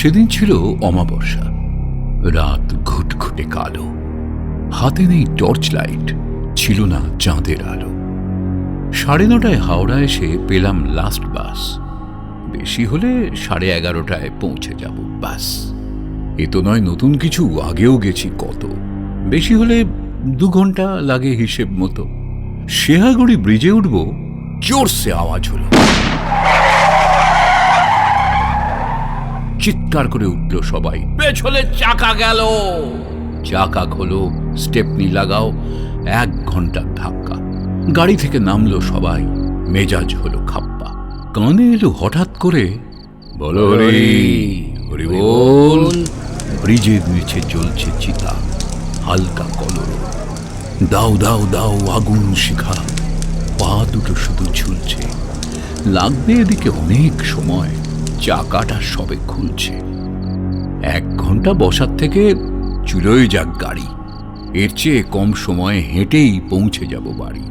সেদিন ছিল অমাবস্যা। রাত ঘুটঘুটে কালো। হাতে নেই টর্চ লাইট, ছিল না চাঁদের আলো। সাড়ে নটায় হাওড়া এসে পেলাম লাস্ট বাস বেশি হলে সাড়ে এগারোটায় পৌঁছে যাব বাস এ তো নয় নতুন কিছু, আগেও গেছি কত। বেশি হলে দু ঘণ্টা লাগে হিসেব মতো। শেহাগুড়ি ব্রিজে উঠব, জোরসে আওয়াজ হলো। চিৎকার করে উঠল সবাই। পেছলে চাকা গেল। চাকা খোলো স্টেপনি লাগাও এক ঘণ্টার ধাক্কা। গাড়ি থেকে নামলো সবাই মেজাজ হলো খাপ্পা। কানে এলো হঠাৎ করে বলো হরি হরি বল। ব্রিজের নিচে চলছে চিতা হালকা কলর দাও দাও দাও আগুন শিখা। পা দুটো শুধু ঝুলছে। লাগবে এদিকে অনেক সময়। চাকাটা সবে খুলছে। এক ঘণ্টা বসার থেকে চুলোয় যাক গাড়ি। এর চেয়ে কম সময়ে হেঁটেই পৌঁছে যাব বাড়ি।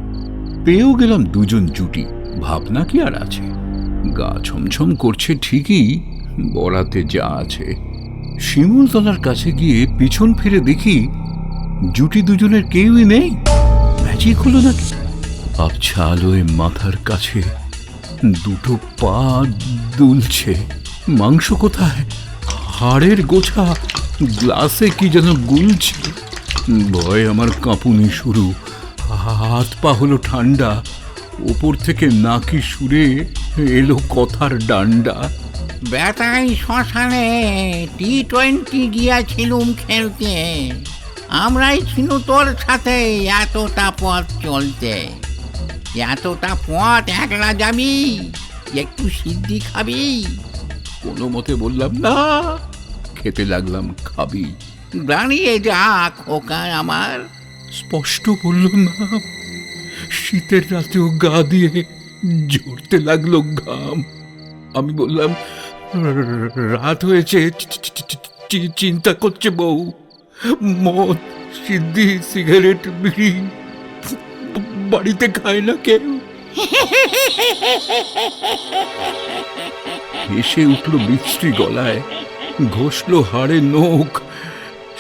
পেয়েও গেলাম দুজন জুটি, ভাবনা কি আর আছে? গা ছমছম করছে ঠিকই বরাতে যা আছে। শিমুলতলার কাছে গিয়ে পিছন ফিরে দেখি, জুটি দুজনের কেউই নেই। ম্যাজিক হলো নাকি? আবছা আলোয় মাথার কাছে দুটো পা দুলছে। মাংস কোথায়? হাড়ের গোছা। গ্লাসে কি যেন গুলছে। ভয় আমার কাঁপুনি শুরু। হাত পা হলো ঠান্ডা। ওপর থেকে নাকি সুরে এলো কথার ডান্ডা। বেটাই শ্মশানে টি টোয়েন্টি গিয়াছিলুম খেলতে। আমরাই ছিল তোর সাথে, এতটা পথ চলতে। এতটা পথ একলা যাবি? একটু সিদ্ধি খাবি? কোনো মতে বললাম না। খেতে লাগলাম খাবি। দাঁড়িয়ে যা খোকা আমার। স্পষ্ট বলল না। শীতের রাতেও গা দিয়ে ঝরতে লাগল ঘাম। আমি বললাম রাত হয়েছে চিন্তা করছে বউ। মদ সিদ্ধি সিগারেট বিড়ি বাড়িতে খায় না কেউ। এসে উঠল বিশ্রী গলায় ঘষল হাড়ে নখ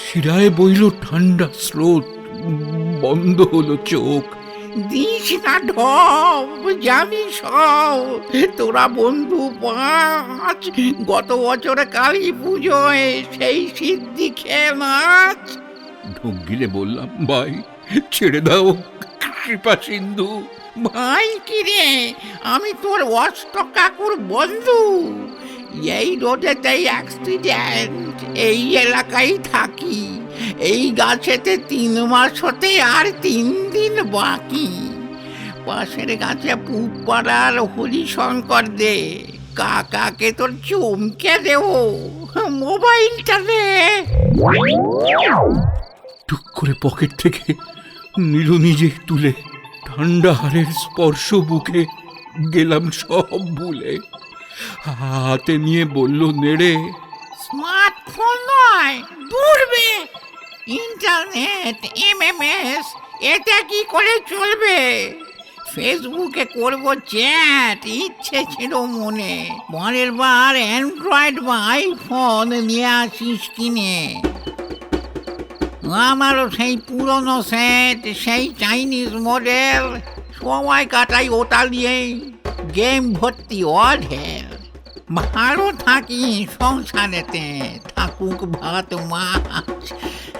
শিরায় বইল ঠান্ডা স্রোত বন্ধ হলো চোখ। দিস না ঢপ জানি সব তোরা বন্ধু পাঁচ গত বছরে কালী পুজোয় সেই সিদ্ধি খেয়ে নাচ। ঢোক গিলে বললাম ভাই ছেড়ে দাও। কৃপা সিন্ধু। ভাই কিরে আমি তোর অষ্ট কাকুর বন্ধু। এই রোডেতেই অ্যাক্সিডেন্ট এই এলাকায় থাকি। এই গাছেতে তিন মাস হতে আর তিন দিন বাকি। পাশের গাছে পুপ পাড়ার হরিশঙ্কর দে কাকাকে তোর চমকে দেব। মোবাইলটা দে। টুক করে পকেট থেকে নিল নিজে তুলে ঠান্ডা হাড়ের স্পর্শ বুকে গেলাম সব ভুলে। হাতে নিয়ে বলল, নেড়ে। স্মার্টফোন নয় দূরবে ইন্টারনেট, এমএমএস এটা কি করে চলবে? ফেসবুকে করব চ্যাট, ইচ্ছে ছিল মনে। পরের বার অ্যান্ড্রয়েড বা আইফোন নিয়ে আসিস কিনে। আমারও সেই পুরনো সেট সেই চাইনিজ মডেল সময় কাটাই ওটা দিয়েই গেম ভর্তি অঢেল। ভালো থাকি সংসারেতে, থাকুক ভাত মাছ।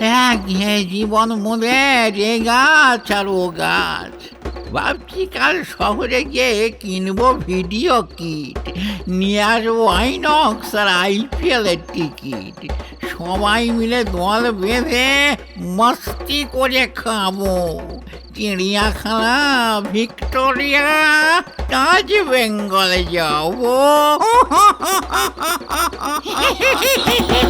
এক জীবন মনে রে গাছ আর ও গাছ। ভাবছি কাল শহরে গিয়ে কিনবো ভিডিও কিট। নিয়ে আসব আইনক্স আর আইপিএলের টিকিট। সবাই মিলে দল বেঁধে মস্তি করে খাব। চিড়িয়াখানা ভিক্টোরিয়া তাজ বেঙ্গলে যাব।